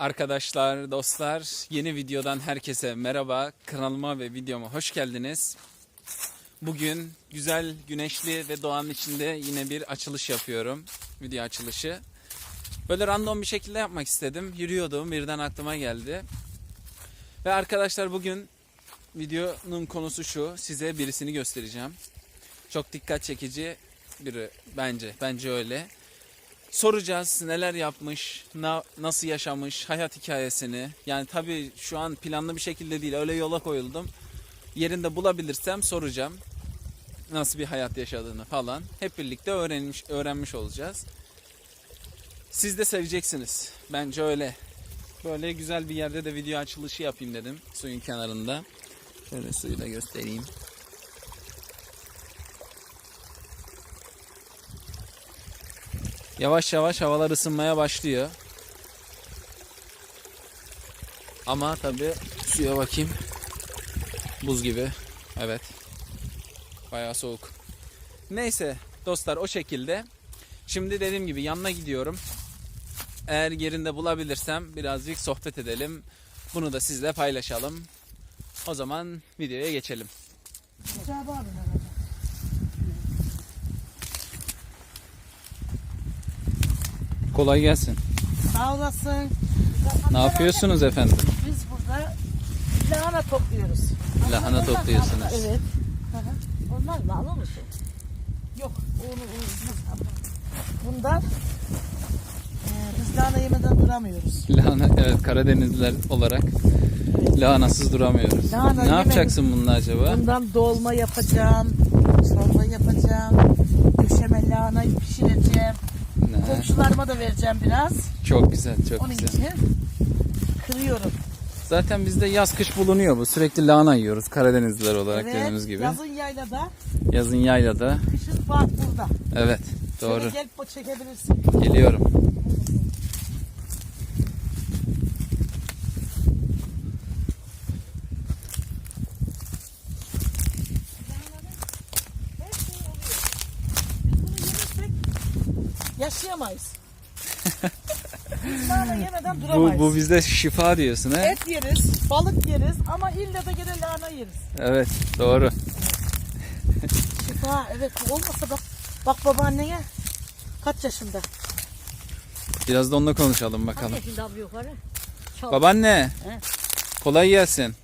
Arkadaşlar, dostlar, yeni videodan herkese merhaba. Kanalıma ve videoma hoş geldiniz. Bugün güzel, güneşli ve doğanın içinde yine bir açılış yapıyorum. Video açılışı. Böyle random bir şekilde yapmak istedim. Yürüyordum, birden aklıma geldi. Ve arkadaşlar bugün videonun konusu şu. Size birisini göstereceğim. Çok dikkat çekici biri bence. Bence öyle. Soracağız neler yapmış, na- nasıl yaşamış, hayat hikayesini. Yani tabii şu an planlı bir şekilde değil, öyle yola koyuldum. Yerinde bulabilirsem soracağım. Nasıl bir hayat yaşadığını falan. Hep birlikte öğrenmiş öğrenmiş olacağız. Siz de seveceksiniz. Bence öyle. Böyle güzel bir yerde de video açılışı yapayım dedim. Suyun kenarında. Şöyle suyu da göstereyim. Yavaş yavaş havalar ısınmaya başlıyor. Ama tabi suya bakayım. Buz gibi. Evet. Bayağı soğuk. Neyse dostlar o şekilde. Şimdi dediğim gibi yanına gidiyorum. Eğer yerinde bulabilirsem birazcık sohbet edelim. Bunu da sizle paylaşalım. O zaman videoya geçelim. Kolay gelsin. Sağ olasın. Ne yapıyorsunuz efendim? Biz burada lahana topluyoruz. Lahana topluyorsunuz. Evet. Hı. Onlar lahana mı? Yok. Onu, onu, bundan e, biz lahana yemeden duramıyoruz. Lahana evet Karadenizliler olarak lahanasız duramıyoruz. Lahana ne yemedim. yapacaksın bununla acaba? Bundan dolma yapacağım. Çorba yapacağım. Döşeme lahana pişireceğim. Komşularıma da vereceğim biraz. Çok güzel, çok Onun güzel. için kırıyorum. Zaten bizde yaz kış bulunuyor bu. Sürekli lahana yiyoruz Karadenizliler olarak Evet, dediğimiz gibi. Yazın yaylada, Yazın yaylada. kışın bağ burada. Evet, Şöyle doğru. gel çekebilirsin. Geliyorum. Her şey oluyor. Biz bunu yemezsek yaşayamayız. Yemeden Bu, duramayız. bu bizde şifa diyorsun he? Et yeriz, balık yeriz ama illa da gene lahana yeriz. Evet, doğru. Şifa evet olmasa bak, bak babaanneye kaç yaşında? Biraz da onunla konuşalım bakalım. Kaç yaşında abi yukarı? Çok. Babaanne. He. Kolay gelsin.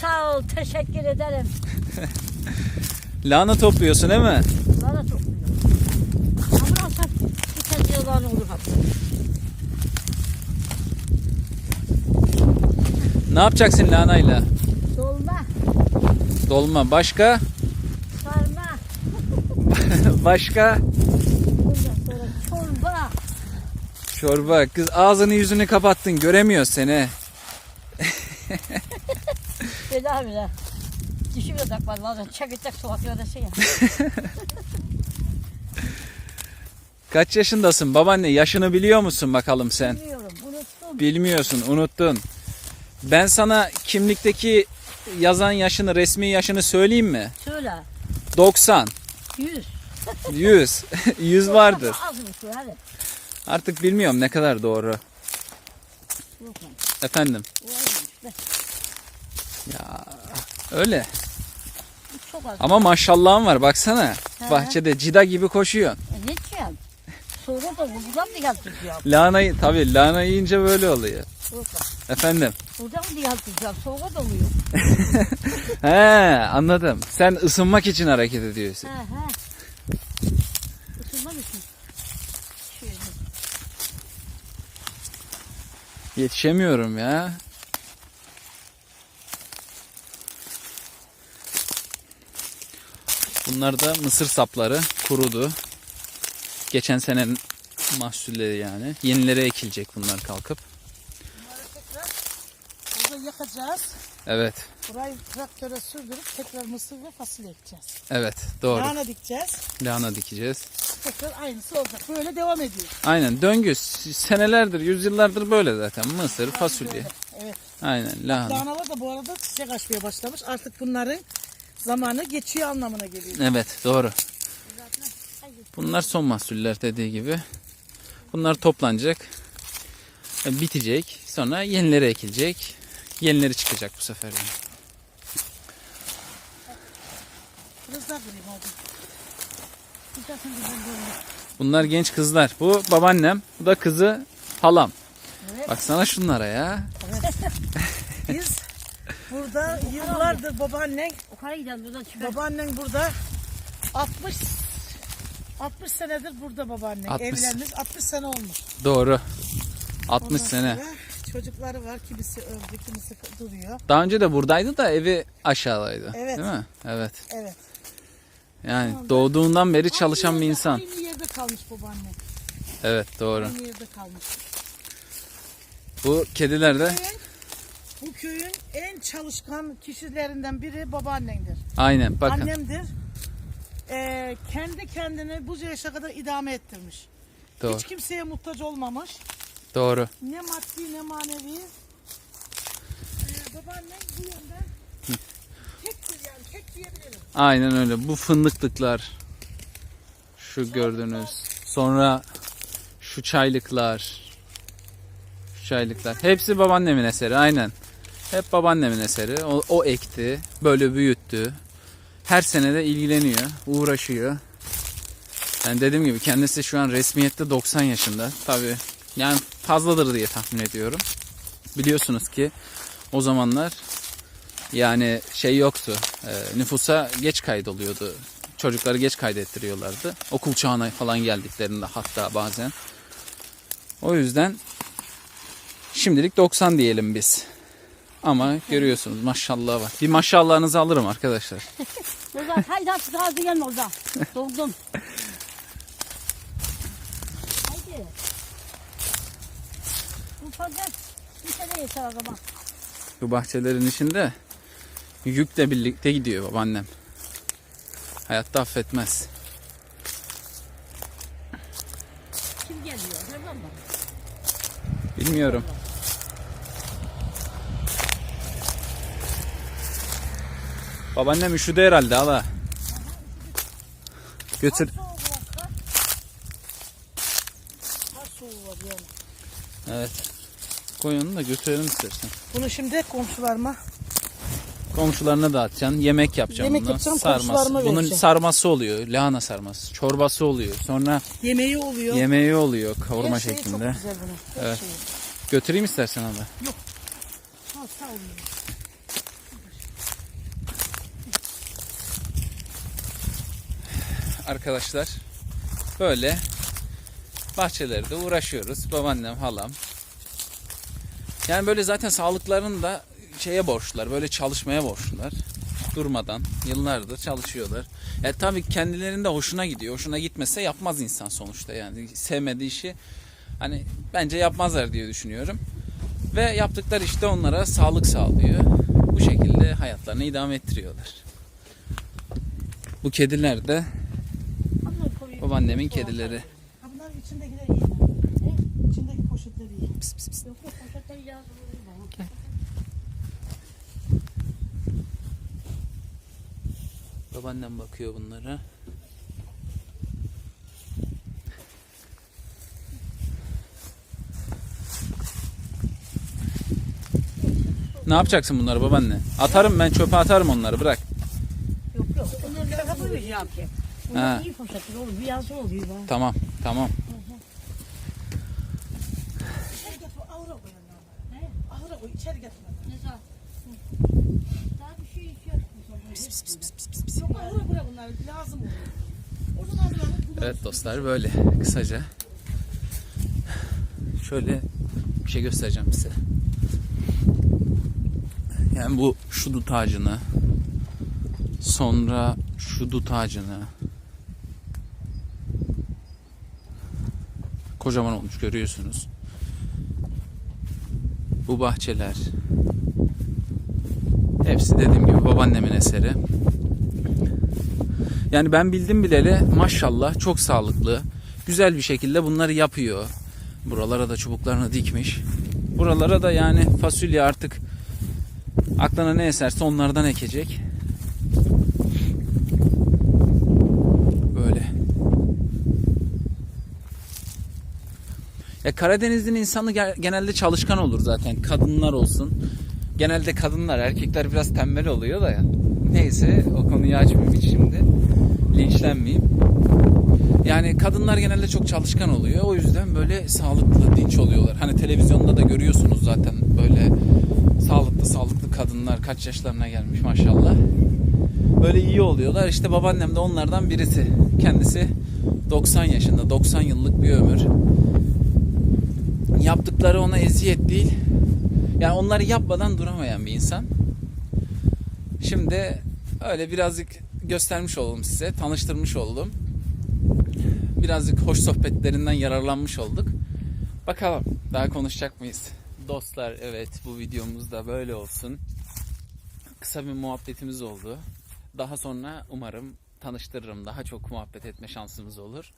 Sağ ol, teşekkür ederim. Lahana topluyorsun değil mi? Bana çok güzel. Ama sen bir tane yılan olur hatta. Ne yapacaksın lahanayla? Dolma, Dolma. Başka? sarma, Başka? çorba. Çorba. Kız ağzını yüzünü kapattın. Göremiyoruz seni. Böyle böyle. Düşüyor da var bazen çekirdek soğatıyor da şey ya. Kaç yaşındasın babaanne? Yaşını biliyor musun bakalım sen? Bilmiyorum, unuttum. Bilmiyorsun, unuttun. Ben sana kimlikteki yazan yaşını, resmi yaşını söyleyeyim mi? Söyle, 90, yüz. 100, 100 vardır. Az hadi. Artık bilmiyorum ne kadar doğru. Yok lan, Efendim. o azmış be. Ya öyle. Bu Çok az. Ama maşallahın var baksana. He. Bahçede cida gibi koşuyorsun. E, ne diyeceğim? Sonra da buradan mı yazdıracağım? Lahanayı tabii lahana yiyince böyle oluyor. Lan. Efendim. Buradan mı yazdıracağım? Soğuğa doluyor. He anladım. Sen ısınmak için hareket ediyorsun. He he. Isınmak için. Şöyle. Yetişemiyorum ya. Bunlar da mısır sapları kurudu. Geçen senenin mahsulleri yani. Yenileri ekilecek bunlar kalkıp. Yakacağız. Evet. Burayı traktöre sürdürüp tekrar mısır ve fasulye ekeceğiz. Evet doğru. Lahana dikeceğiz. Lahana dikeceğiz. Tekrar aynısı olacak. Böyle devam ediyor. Aynen döngü senelerdir, yüzyıllardır böyle zaten. Mısır, fasulye. Evet. Aynen lahana. Lahanalar da bu arada çiçek açmaya başlamış. Artık bunların zamanı geçiyor anlamına geliyor. Evet doğru. Bunlar son mahsuller dediği gibi. Bunlar toplanacak. E, Bitecek. Sonra yenileri ekilecek. Yenileri çıkacak bu sefer. yani. Bunlar genç kızlar. Bu babaannem. Bu da kızı halam. Evet. Baksana şunlara ya. Biz burada yıllardır babaannen, babaannen burada 60 60 senedir burada babaannen. 60. Evlenmiş 60 sene olmuş. Doğru. 60 Ondan sene. sonra Çocukları var. Kimisi öldü, kimisi duruyor. Daha önce de buradaydı da evi aşağıdaydı. Evet. Değil mi? Evet. Evet. Yani doğduğundan beri çalışan Aynı bir yerde- insan. Aynı yerde kalmış babaannem. Evet doğru. Aynı yerde kalmış. Bu kediler de Köyün, bu köyün en çalışkan kişilerinden biri babaannendir. aynen bakın. Annemdir. Ee, kendi kendini bu yaşa kadar idame ettirmiş. Doğru. Hiç kimseye muhtaç olmamış. Doğru. Ne maddi ne manevi. Ee, babaannem bu yönden tektir yani tek diyebilirim. Aynen öyle. Bu fındıklıklar. Şu gördüğünüz. Sonra şu çaylıklar. Şu çaylıklar. Hepsi babaannemin eseri. Aynen. Hep babaannemin eseri. O, o ekti. Böyle büyüttü. Her sene de ilgileniyor. Uğraşıyor. Yani dediğim gibi kendisi şu an resmiyette 90 yaşında. Tabii yani fazladır diye tahmin ediyorum. Biliyorsunuz ki o zamanlar yani şey yoktu. e, nüfusa geç kaydoluyordu. Çocukları geç kaydettiriyorlardı. Okul çağına falan geldiklerinde hatta bazen. O yüzden şimdilik 90 diyelim biz. Ama görüyorsunuz maşallah var. Bir maşallahınızı alırım arkadaşlar. Buradan haydi artık daha gelme orada. Soğudum. Haydi. Bu o zaman. Bahçelerin içinde yükle birlikte gidiyor babaannem. Hayatta affetmez. Kim geliyor? Nereden bak? Bilmiyorum. Babaannem üşüdü herhalde hala. Götür. Soğuk var, kar. Kar soğuğu var yani. Evet. Koy onu da götürelim istersen. Bunu şimdi komşularıma Komşularına dağıtacaksın. Yemek yapacaksın. Yemek bundan. yapacağım, Sarması. komşularıma Bunun vereceğim. sarması oluyor. Lahana sarması. Çorbası oluyor. Sonra yemeği oluyor. yemeği oluyor kavurma Her şeyi şeklinde. Çok güzel bunun. Her Evet. şeyi. Götüreyim istersen. Ha, sağ olun. arkadaşlar böyle bahçelerde uğraşıyoruz. Babaannem, halam. Yani böyle zaten sağlıklarını da şeye borçlular. Böyle çalışmaya borçlular. Durmadan yıllardır çalışıyorlar. E tabii kendilerinde hoşuna gidiyor. Hoşuna gitmese yapmaz insan sonuçta yani. Sevmediği işi hani bence yapmazlar diye düşünüyorum. Ve yaptıkları işte onlara sağlık sağlıyor. Bu şekilde hayatlarını idame ettiriyorlar. Bu kediler de. Babaannemin kedileri. Ha, bunlar içindekiler iyi. İçindeki poşetler iyi. Pis pis pis. Yok yok poşetleri yazdım. Babaannem bakıyor bunlara. Ne yapacaksın bunları babaanne? Atarım ben çöpe atarım onları bırak. Yok yok. Bunları şaka koyacağım ki. Bunlar iyi poşetler oğlum. Bir yazı oluyor bana. Tamam tamam. İçeri getir. Ne? Ahıra koy. içeri getir. onları. Ne zaman? Daha bir şey içiyor. Evet dostlar böyle kısaca. Şöyle bir şey göstereceğim size. Yani bu şu dut ağacını sonra şu dut ağacını kocaman olmuş görüyorsunuz. Bu bahçeler hepsi dediğim gibi babaannemin eseri. Yani ben bildim bileli maşallah çok sağlıklı. Güzel bir şekilde bunları yapıyor. Buralara da çubuklarını dikmiş. Buralara da yani fasulye artık aklına ne eserse onlardan ekecek. Böyle. Ya Karadeniz'in insanı ge- genelde çalışkan olur zaten. Kadınlar olsun. Genelde kadınlar, erkekler biraz tembel oluyor da ya. Neyse o konuyu açmayayım hiç şimdi. Linçlenmeyeyim. Yani kadınlar genelde çok çalışkan oluyor. O yüzden böyle sağlıklı, dinç oluyorlar. Hani televizyonda da görüyorsunuz zaten böyle sağlıklı sağlıklı kadınlar kaç yaşlarına gelmiş maşallah. Böyle iyi oluyorlar. İşte babaannem de onlardan birisi. Kendisi 90 yaşında, 90 yıllık bir ömür. Yaptıkları ona eziyet değil. Yani onları yapmadan duramayan bir insan. Şimdi öyle birazcık göstermiş oldum size, tanıştırmış oldum. Birazcık hoş sohbetlerinden yararlanmış olduk. Bakalım daha konuşacak mıyız? Dostlar evet bu videomuz da böyle olsun. Kısa bir muhabbetimiz oldu. Daha sonra umarım tanıştırırım. Daha çok muhabbet etme şansımız olur.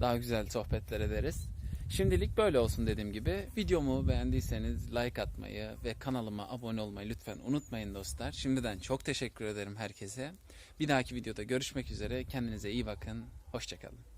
Daha güzel sohbetler ederiz. Şimdilik böyle olsun dediğim gibi. Videomu beğendiyseniz like atmayı ve kanalıma abone olmayı lütfen unutmayın dostlar. Şimdiden çok teşekkür ederim herkese. Bir dahaki videoda görüşmek üzere. Kendinize iyi bakın. Hoşçakalın.